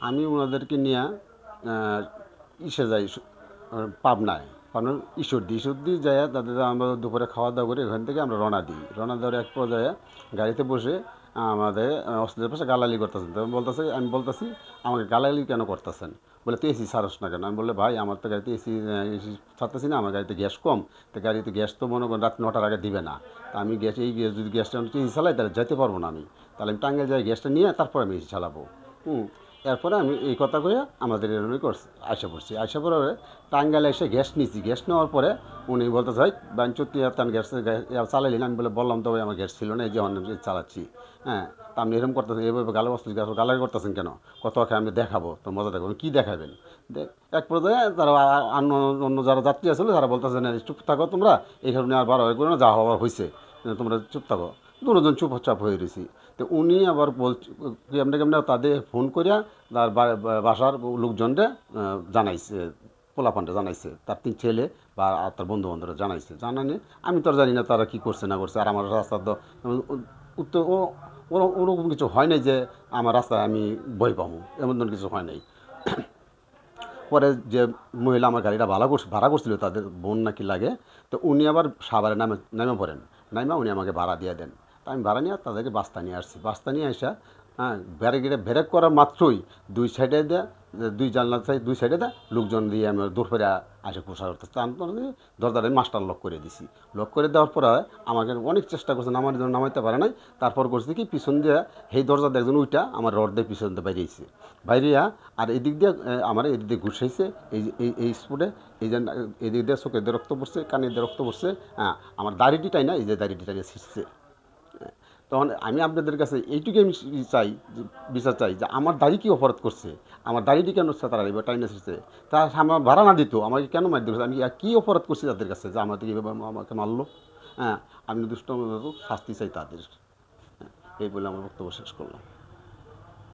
আমি ওনাদেরকে নিয়ে ইসে যাই পাবনায়। পাবনার ঈশ্বরদী ঈশ্বরদী যাই তাদের আমরা দুপুরে খাওয়া দাওয়া করে, ওখান থেকে আমরা রওনা দিই। রওনা দেওয়ার এক পর্যায়ে গাড়িতে বসে আমাদের অস্ট্রেলিয়ার পাশে গালালি করতেছেন। তো বলতেছে, আমি বলতেছি, আমাকে গালালি কেন করতেছেন? বলে তো এসি সারস না কেন? আমি বললে, ভাই, আমার তো গাড়িতে এসি এসি ছাড়তেছি না, আমার গাড়িতে গ্যাস কম। তো গাড়িতে গ্যাস তো মনে করেন রাত নটার আগে দিবে না। তা আমি গ্যাস, এই গ্যাস যদি গ্যাসটা এসি চালাই, তাহলে যেতে পারব না আমি। তাহলে আমি টাঙ্গাইল যাই, গ্যাসটা নিয়ে তারপর আমি এসি চালাবো। হুম। এরপরে আমি এই কথা কয়ে আমাদের এরকমই করছি, আশা পড়ছি আশা পরে টাঙ্গাইলে এসে গ্যাস নিয়েছি গ্যাস নেওয়ার পরে উনি বলতে চাই বাঞ্চুতি তার গ্যাস চালাইলেন? আমি বলে, বললাম তো ভাই, আমার গ্যাস ছিল না, এই যে অন্য চালাচ্ছি। হ্যাঁ তা আপনি এরকম করতেছেন, এভাবে গালে বস্তু গালারি করতেছেন কেন? কত আমি দেখাবো, তো মজা দেখাবো, কী দেখাবেন? এক পর্যায়ে তারা অন্য অন্য যারা যাত্রী আসলে তারা বলতেছে, না চুপ থাকো তোমরা, এই কারণে আর বার করে না, যা হওয়ার হয়েছে তোমরা চুপ থাকো। দুজন চুপচাপ হয়ে রয়েছি। তো উনি আবার বল কেমনে কেমনে তাদের ফোন করিয়া তার বাসার লোকজনরে জানাইছে পোলাপানটা জানাইছে। তার তিন ছেলে বা তার বন্ধু বান্ধবরা জানাইছে। জানানি, আমি তো জানি না তারা কী করছে, না করছে। আর আমার রাস্তা তো, উত্তর, ও, ওর- ওরকম কিছু হয় নাই যে আমার রাস্তায় আমি বই পাবো, এমন ধরনের কিছু হয় নাই। পরে যে মহিলা আমার গাড়িটা ভাড়া করছে, ভাড়া করছিল, তাদের বোন নাকি লাগে, তো উনি আবার সাভারে নামে, নেমে পড়েন। নাইমা উনি আমাকে ভাড়া দিয়ে দেন। তা আমি ভাড়া নিয়ে তাদেরকে বাস্তা নিয়ে আসছি। বাস্তা নিয়ে আসা হ্যাঁ ব্যারেকেটে ব্রেক করার মাত্রই দুই সাইডে দেয়, দুই জানলা সাইড, দুই সাইডে দেয়, লোকজন দিয়ে আমি দুপুরে আসে পোষা করতে দরজারে মাস্টার লক করে দিছি। লক করে দেওয়ার পরে আমাকে অনেক চেষ্টা করছে, নামার জন্য নামাইতে পারে নাই। তারপর করছে কি, পিছন দিয়ে সেই দরজা একজন উইটা আমার রড দিয়ে পিছন দিয়ে বাইরেছে। বাইরিয়া আর এদিক দিয়ে আমার এদিক দিয়ে ঘুষাইছে। এই এই স্পটে এই যে, এদিক দিয়ে চোখে দিয়ে রক্ত পড়ছে কানে দিয়ে রক্ত পড়ছে হ্যাঁ আমার দাড়িটি টাই না এই যে দাড়িটি টাই ছিঁড়ছে। তখন আমি আপনাদের কাছে এইটুকু আমি চাই বিচার চাই যে আমার দাড়ি কি অপরাধ করছে? আমার দাড়িটি কেন তারা এবার টাইম এসেছে? তা আমার ভাড়া না দিত আমাকে কেন মার দিচ্ছে আমি কী অপরাধ করছি তাদের কাছে যে আমাদের এভাবে আমাকে মারলো? হ্যাঁ আমি দুষ্ট শাস্তি চাই তাদের। হ্যাঁ, এই বলে আমার বক্তব্য শেষ করলাম।